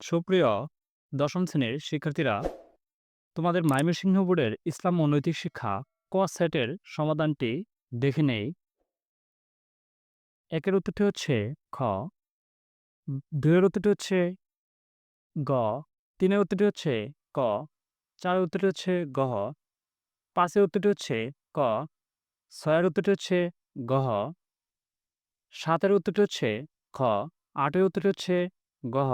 সুপ্রিয় দশম শ্রেণির শিক্ষার্থীরা তোমাদের ময়মনসিংহ বোর্ডের ইসলাম ও নৈতিক শিক্ষা ক সেটের সমাধানটি দেখে নেই। একের উত্তরটি হচ্ছে খ উম, দুইয়ের উত্তরটি হচ্ছে গ তিনের উত্তরটি হচ্ছে ক চারের উত্তরটি হচ্ছে গহ পাঁচের উত্তরটি হচ্ছে ক ছয়ের উত্তরটি হচ্ছে গহ সাতের উত্তরটি হচ্ছে খ আটের উত্তরটি হচ্ছে গহ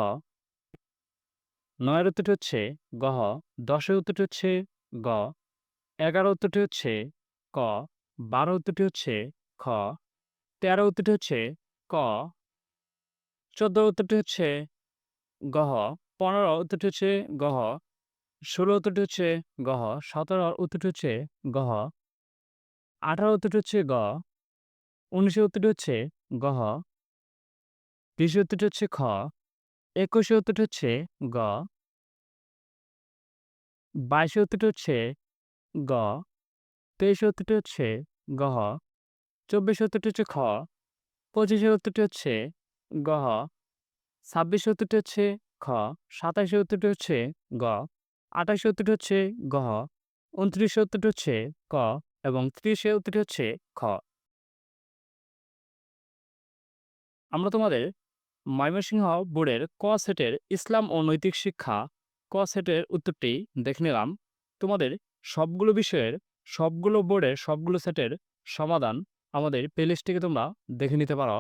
নয়ের উত্তরটি হচ্ছে গহ দশের উত্তরটি হচ্ছে গ এগারো উত্তরটি হচ্ছে ক বারো উত্তরটি হচ্ছে খ তেরো উত্তরটি হচ্ছে ক চোদ্দ উত্তরটি হচ্ছে গহ পনেরো উত্তরটি হচ্ছে গহ ষোলো উত্তরটি হচ্ছে গহ সতেরো উত্তরটি হচ্ছে গহ আঠারো উত্তরটি হচ্ছে গ উনিশে উত্তরটি হচ্ছে গহ বিশে উত্তরটি হচ্ছে খ একুশে উত্তরটি হচ্ছে গ বাইশে উত্তরটি হচ্ছে গ তেইশে উত্তরটি হচ্ছে গহ চব্বিশে উত্তরটি হচ্ছে খ পঁচিশে উত্তরটি হচ্ছে গহ ছাব্বিশে উত্তরটি হচ্ছে খ সাতাশে উত্তরটি হচ্ছে গ আঠাশে উত্তরটি হচ্ছে গহ উনত্রিশে উত্তরটি হচ্ছে ক এবং ত্রিশে উত্তরটি হচ্ছে খ আমরা তোমাদের ময়মনসিংহ বোর্ডের ক সেটের ইসলাম ও নৈতিক শিক্ষা, ক সেটের উত্তরটি দেখে নিলাম। তোমাদের সবগুলো বিষয়ের, সবগুলো বোর্ডের সবগুলো সেটের সমাধান আমাদের প্লেলিস্টটিকে তোমরা দেখে নিতে পারো।